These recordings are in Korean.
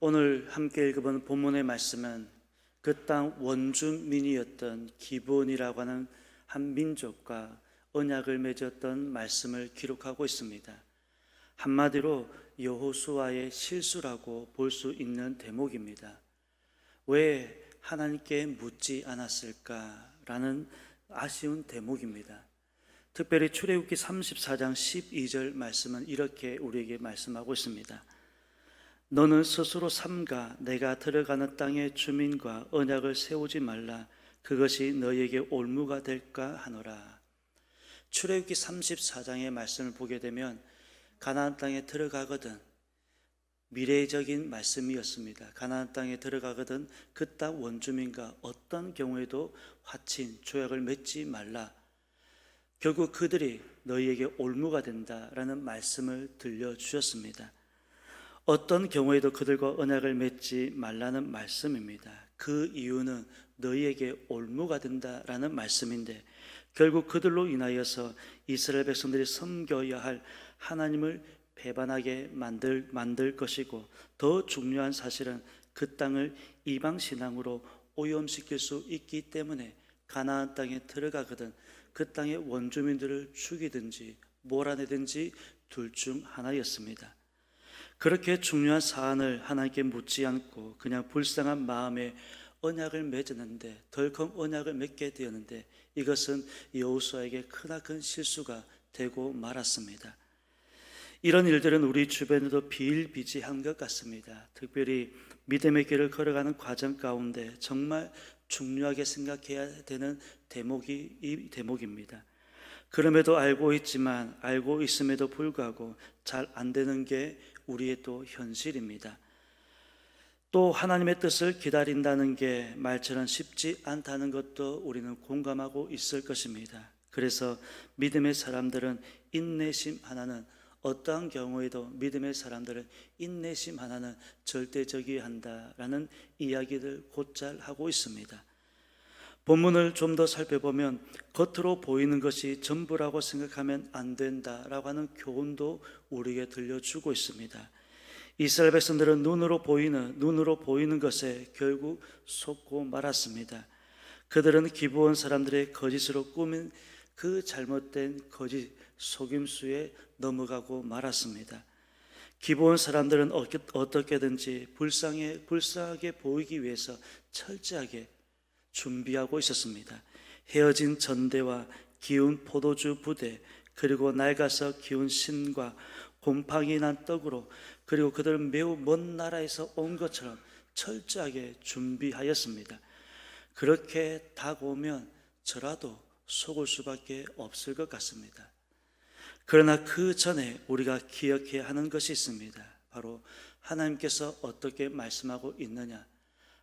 오늘 함께 읽어본 본문의 말씀은 그 땅 원주민이었던 기본이라고 하는 한 민족과 언약을 맺었던 말씀을 기록하고 있습니다. 한마디로 여호수아의 실수라고 볼 수 있는 대목입니다. 왜 하나님께 묻지 않았을까 라는 아쉬운 대목입니다. 특별히 출애굽기 34장 12절 말씀은 이렇게 우리에게 말씀하고 있습니다. 너는 스스로 삼가 내가 들어가는 땅의 주민과 언약을 세우지 말라 그것이 너에게 올무가 될까 하노라. 출애굽기 34장의 말씀을 보게 되면 가나안 땅에 들어가거든 미래적인 말씀이었습니다. 가나안 땅에 들어가거든 그땅 원주민과 어떤 경우에도 화친 조약을 맺지 말라. 결국 그들이 너희에게 올무가 된다라는 말씀을 들려 주셨습니다. 어떤 경우에도 그들과 언약을 맺지 말라는 말씀입니다. 그 이유는 너희에게 올무가 된다라는 말씀인데 결국 그들로 인하여서 이스라엘 백성들이 섬겨야 할 하나님을 배반하게 만들 만들 것이고 더 중요한 사실은 그 땅을 이방 신앙으로 오염시킬 수 있기 때문에 가나안 땅에 들어가거든 그 땅의 원주민들을 죽이든지 몰아내든지 둘 중 하나였습니다. 그렇게 중요한 사안을 하나님께 묻지 않고 그냥 불쌍한 마음에 언약을 맺었는데 덜컹 언약을 맺게 되었는데 이것은 여호수아에게 크나큰 실수가 되고 말았습니다. 이런 일들은 우리 주변에도 비일비재한 것 같습니다. 특별히 믿음의 길을 걸어가는 과정 가운데 정말 중요하게 생각해야 되는 대목이 이 대목입니다. 그럼에도 알고 있지만 알고 있음에도 불구하고 잘 안 되는 게 우리의 또 현실입니다. 또 하나님의 뜻을 기다린다는 게 말처럼 쉽지 않다는 것도 우리는 공감하고 있을 것입니다. 그래서 믿음의 사람들은 인내심 하나는 어떠한 경우에도 믿음의 사람들은 인내심 하나는 절대적이어야 한다라는 이야기를 곧잘 하고 있습니다. 본문을 좀 더 살펴보면 겉으로 보이는 것이 전부라고 생각하면 안 된다라고 하는 교훈도 우리에게 들려주고 있습니다. 이스라엘 백성들은 눈으로 보이는 눈으로 보이는 것에 결국 속고 말았습니다. 그들은 기부원 사람들의 거짓으로 꾸민 그 잘못된 거짓 속임수에 넘어가고 말았습니다. 기부원 사람들은 어떻게든지 불쌍해 불쌍하게 보이기 위해서 철저하게 준비하고 있었습니다. 헤어진 전대와 기운 포도주 부대 그리고 낡아서 기운 신과 곰팡이 난 떡으로 그리고 그들은 매우 먼 나라에서 온 것처럼 철저하게 준비하였습니다. 그렇게 다가오면 저라도 속을 수밖에 없을 것 같습니다. 그러나 그 전에 우리가 기억해야 하는 것이 있습니다. 바로 하나님께서 어떻게 말씀하고 있느냐,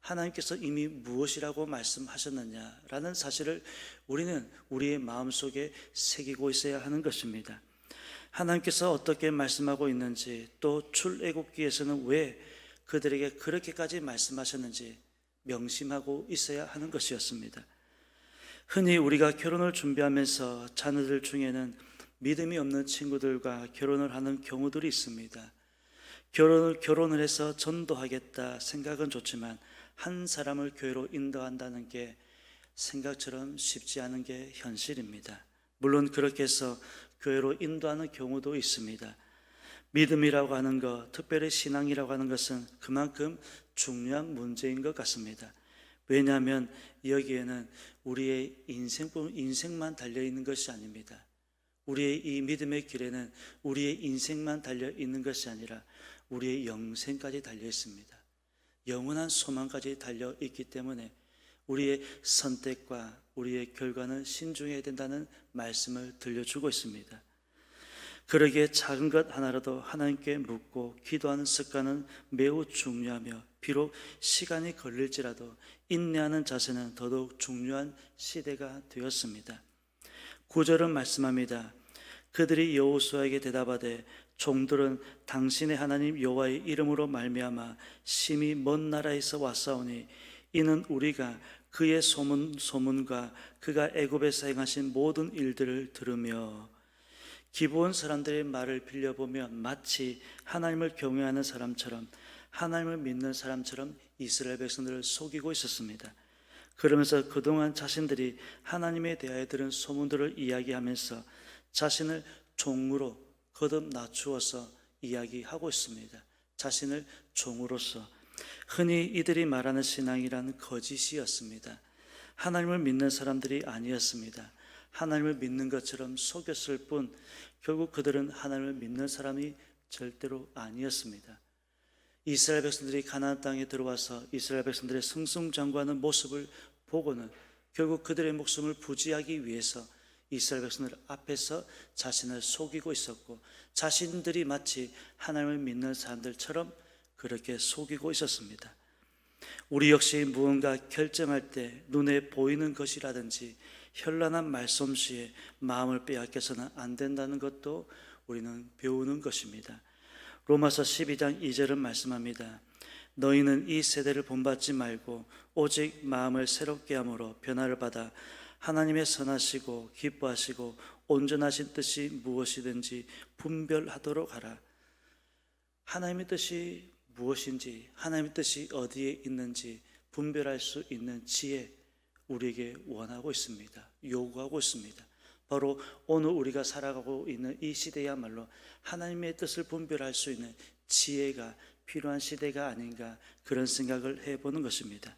하나님께서 이미 무엇이라고 말씀하셨느냐라는 사실을 우리는 우리의 마음속에 새기고 있어야 하는 것입니다. 하나님께서 어떻게 말씀하고 있는지 또 출애굽기에서는 왜 그들에게 그렇게까지 말씀하셨는지 명심하고 있어야 하는 것이었습니다. 흔히 우리가 결혼을 준비하면서 자녀들 중에는 믿음이 없는 친구들과 결혼을 하는 경우들이 있습니다. 결혼을 결혼을 해서 전도하겠다 생각은 좋지만 한 사람을 교회로 인도한다는 게 생각처럼 쉽지 않은 게 현실입니다. 물론 그렇게 해서 교회로 인도하는 경우도 있습니다. 믿음이라고 하는 것, 특별히 신앙이라고 하는 것은 그만큼 중요한 문제인 것 같습니다. 왜냐하면 여기에는 우리의 인생뿐 인생만 달려 있는 것이 아닙니다. 우리의 이 믿음의 길에는 우리의 인생만 달려 있는 것이 아니라 우리의 영생까지 달려 있습니다. 영원한 소망까지 달려 있기 때문에 우리의 선택과 우리의 결과는 신중해야 된다는 말씀을 들려주고 있습니다. 그러기에 작은 것 하나라도 하나님께 묻고 기도하는 습관은 매우 중요하며 비록 시간이 걸릴지라도 인내하는 자세는 더더욱 중요한 시대가 되었습니다. 구절은 말씀합니다. 그들이 여호수아에게 대답하되 종들은 당신의 하나님 여호와의 이름으로 말미암아 심히 먼 나라에서 왔사오니 이는 우리가 그의 소문 소문과 그가 애굽에서 행하신 모든 일들을 들으며 기본 사람들의 말을 빌려보면 마치 하나님을 경외하는 사람처럼 하나님을 믿는 사람처럼 이스라엘 백성들을 속이고 있었습니다. 그러면서 그동안 자신들이 하나님에 대하여 들은 소문들을 이야기하면서 자신을 종으로 거듭 낮추어서 이야기하고 있습니다. 자신을 종으로서 흔히 이들이 말하는 신앙이란 거짓이었습니다. 하나님을 믿는 사람들이 아니었습니다. 하나님을 믿는 것처럼 속였을 뿐 결국 그들은 하나님을 믿는 사람이 절대로 아니었습니다. 이스라엘 백성들이 가나안 땅에 들어와서 이스라엘 백성들의 승승장구하는 모습을 보고는 결국 그들의 목숨을 부지하기 위해서 이스라엘 백성들 앞에서 자신을 속이고 있었고 자신들이 마치 하나님을 믿는 사람들처럼 그렇게 속이고 있었습니다. 우리 역시 무언가 결정할 때 눈에 보이는 것이라든지 현란한 말솜씨에 마음을 빼앗겨서는 안 된다는 것도 우리는 배우는 것입니다. 로마서 12장 2절은 말씀합니다. 너희는 이 세대를 본받지 말고 오직 마음을 새롭게 함으로 변화를 받아 하나님의 선하시고 기뻐하시고 온전하신 뜻이 무엇이든지 분별하도록 하라. 하나님의 뜻이 무엇인지, 하나님의 뜻이 어디에 있는지 분별할 수 있는 지혜 우리에게 원하고 있습니다. 요구하고 있습니다. 바로 오늘 우리가 살아가고 있는 이 시대야말로 하나님의 뜻을 분별할 수 있는 지혜가 필요한 시대가 아닌가 그런 생각을 해보는 것입니다.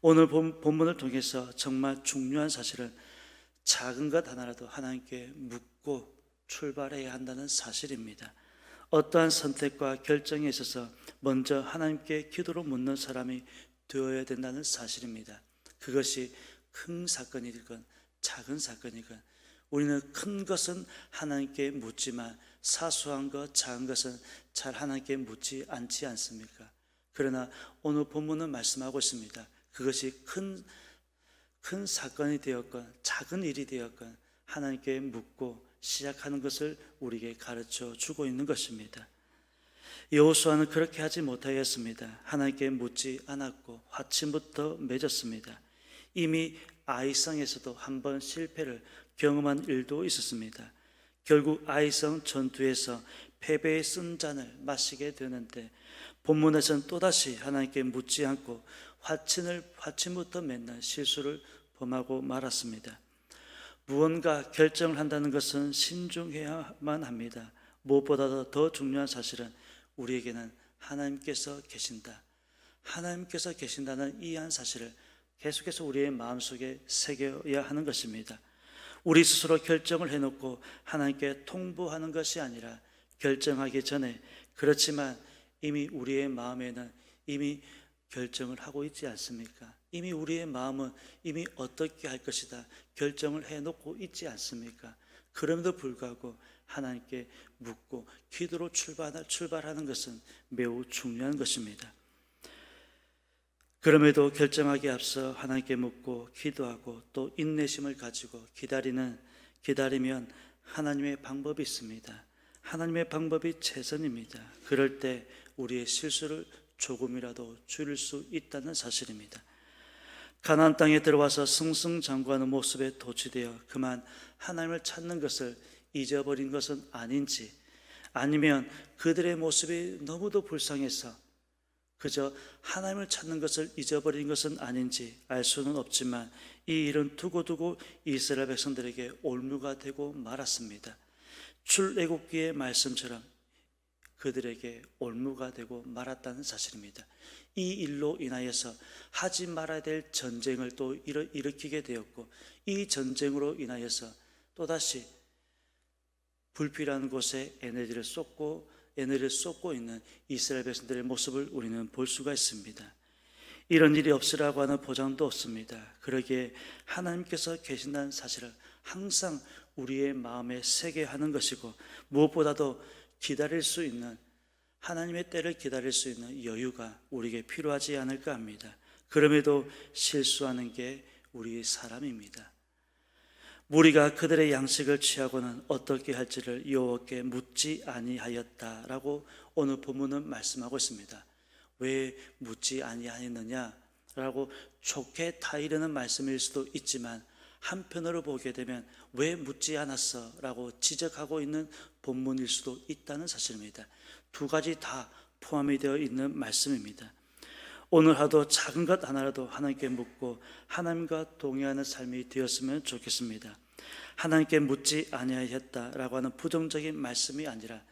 오늘 본, 본문을 통해서 정말 중요한 사실은 작은 것 하나라도 하나님께 묻고 출발해야 한다는 사실입니다. 어떠한 선택과 결정에 있어서 먼저 하나님께 기도로 묻는 사람이 되어야 된다는 사실입니다. 그것이 큰 사건이건 작은 사건이건 우리는 큰 것은 하나님께 묻지만 사소한 것, 작은 것은 잘 하나님께 묻지 않지 않습니까? 그러나 오늘 본문은 말씀하고 있습니다. 그것이 큰, 큰 사건이 되었건 작은 일이 되었건 하나님께 묻고 시작하는 것을 우리에게 가르쳐 주고 있는 것입니다. 여호수아는 그렇게 하지 못하였습니다. 하나님께 묻지 않았고 화침부터 맺었습니다. 이미 아이성에서도 한 번 실패를 경험한 일도 있었습니다. 결국 아이성 전투에서 패배의 쓴 잔을 마시게 되는데 본문에서는 또다시 하나님께 묻지 않고 화친을 화친부터 맺는 실수를 범하고 말았습니다. 무언가 결정을 한다는 것은 신중해야만 합니다. 무엇보다도 더 중요한 사실은 우리에게는 하나님께서 계신다. 하나님께서 계신다는 이한 사실을 계속해서 우리의 마음속에 새겨야 하는 것입니다. 우리 스스로 결정을 해놓고 하나님께 통보하는 것이 아니라 결정하기 전에 그렇지만 이미 우리의 마음에는 이미 결정을 하고 있지 않습니까? 이미 우리의 마음은 이미 어떻게 할 것이다 결정을 해놓고 있지 않습니까? 그럼에도 불구하고 하나님께 묻고 기도로 출발하는 것은 매우 중요한 것입니다. 그럼에도 결정하기 앞서 하나님께 묻고 기도하고 또 인내심을 가지고 기다리는 기다리면 하나님의 방법이 있습니다. 하나님의 방법이 최선입니다. 그럴 때 우리의 실수를 조금이라도 줄일 수 있다는 사실입니다. 가나안 땅에 들어와서 승승장구하는 모습에 도취되어 그만 하나님을 찾는 것을 잊어버린 것은 아닌지 아니면 그들의 모습이 너무도 불쌍해서 그저 하나님을 찾는 것을 잊어버린 것은 아닌지 알 수는 없지만 이 일은 두고두고 이스라엘 백성들에게 올무가 되고 말았습니다. 출애굽기의 말씀처럼 그들에게 올무가 되고 말았다는 사실입니다. 이 일로 인하여서 하지 말아야 될 전쟁을 또 일으키게 되었고 이 전쟁으로 인하여서 또다시 불필요한 곳에 에너지를 쏟고 에너지를 쏟고 있는 이스라엘 백성들의 모습을 우리는 볼 수가 있습니다. 이런 일이 없으라고 하는 보장도 없습니다. 그러기에 하나님께서 계신다는 사실을 항상 우리의 마음에 새게 하는 것이고 무엇보다도 기다릴 수 있는 하나님의 때를 기다릴 수 있는 여유가 우리에게 필요하지 않을까 합니다. 그럼에도 실수하는 게 우리 사람입니다. 무리가 그들의 양식을 취하고는 어떻게 할지를 여호와께 묻지 아니하였다라고 오늘 본문은 말씀하고 있습니다. 왜 묻지 아니하였느냐? 라고 좋게 타이르는 말씀일 수도 있지만 한편으로 보게 되면 왜 묻지 않았어? 라고 지적하고 있는 본문일 수도 있다는 사실입니다. 두 가지 다 포함이 되어 있는 말씀입니다. 오늘 하도 작은 것 하나라도 하나님께 묻고 하나님과 동의하는 삶이 되었으면 좋겠습니다. 하나님께 묻지 아니하였다라고 하는 부정적인 말씀이 아니라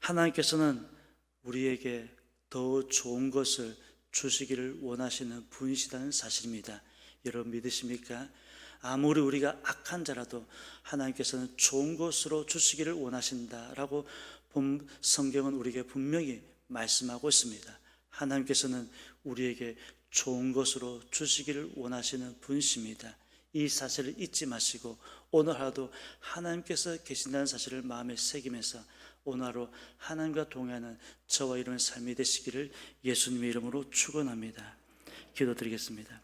하나님께서는 우리에게 더 좋은 것을 주시기를 원하시는 분이시다는 사실입니다. 여러분 믿으십니까? 아무리 우리가 악한 자라도 하나님께서는 좋은 것으로 주시기를 원하신다라고 본 성경은 우리에게 분명히 말씀하고 있습니다. 하나님께서는 우리에게 좋은 것으로 주시기를 원하시는 분이십니다. 이 사실을 잊지 마시고 오늘 하루도 하나님께서 계신다는 사실을 마음에 새기면서 오늘 하루 하나님과 동행하는 저와 이런 삶이 되시기를 예수님의 이름으로 축원합니다. 기도드리겠습니다.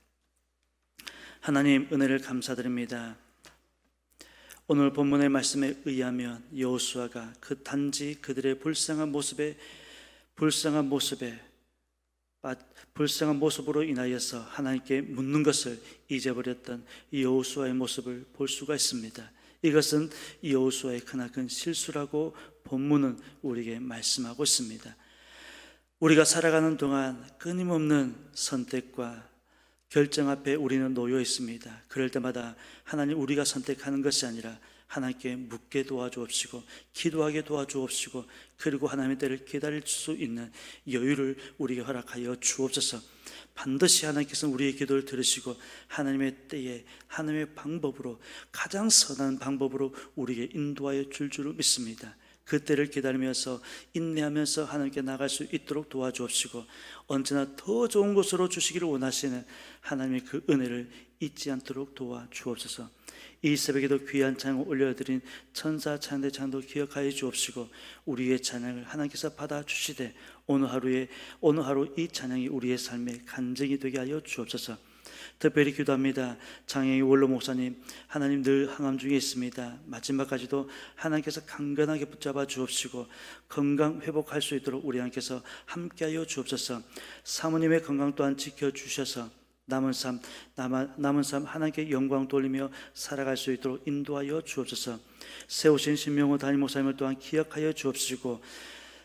하나님 은혜를 감사드립니다. 오늘 본문의 말씀에 의하면 여호수아가 그 단지 그들의 불쌍한 모습에 불쌍한 모습에 아, 불쌍한 모습으로 인하여서 하나님께 묻는 것을 잊어버렸던 여호수아의 모습을 볼 수가 있습니다. 이것은 여호수아의 크나큰 실수라고 본문은 우리에게 말씀하고 있습니다. 우리가 살아가는 동안 끊임없는 선택과 결정 앞에 우리는 놓여 있습니다. 그럴 때마다 하나님 우리가 선택하는 것이 아니라 하나님께 묻게 도와주옵시고 기도하게 도와주옵시고 그리고 하나님의 때를 기다릴 수 있는 여유를 우리에게 허락하여 주옵소서. 반드시 하나님께서는 우리의 기도를 들으시고 하나님의 때에 하나님의 방법으로 가장 선한 방법으로 우리에게 인도하여 줄 줄을 믿습니다. 그때를 기다리면서 인내하면서 하나님께 나갈 수 있도록 도와주옵시고 언제나 더 좋은 곳으로 주시기를 원하시는 하나님의 그 은혜를 잊지 않도록 도와주옵소서. 이 새벽에도 귀한 찬양을 올려드린 천사 찬대 창도 기억하여 주옵시고 우리의 찬양을 하나님께서 받아 주시되 오늘 하루에 오늘 하루 이 찬양이 우리의 삶의 간증이 되게 하여 주옵소서. 특별히 기도합니다. 장애인 원로 목사님, 하나님 늘 항암 중에 있습니다. 마지막까지도 하나님께서 강건하게 붙잡아 주옵시고 건강 회복할 수 있도록 우리 하나님께서 함께하여 주옵소서. 사모님의 건강 또한 지켜 주셔서 남은 삶 남은, 남은 삶 하나님께 영광 돌리며 살아갈 수 있도록 인도하여 주옵소서. 세우신 신명호 담임 목사님을 또한 기억하여 주옵시고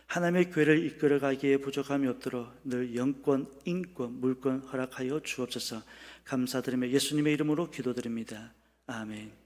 하나님의 교회를 이끌어가기에 부족함이 없도록 늘 영권, 인권, 물권 허락하여 주옵소서. 감사드리며 예수님의 이름으로 기도드립니다. 아멘.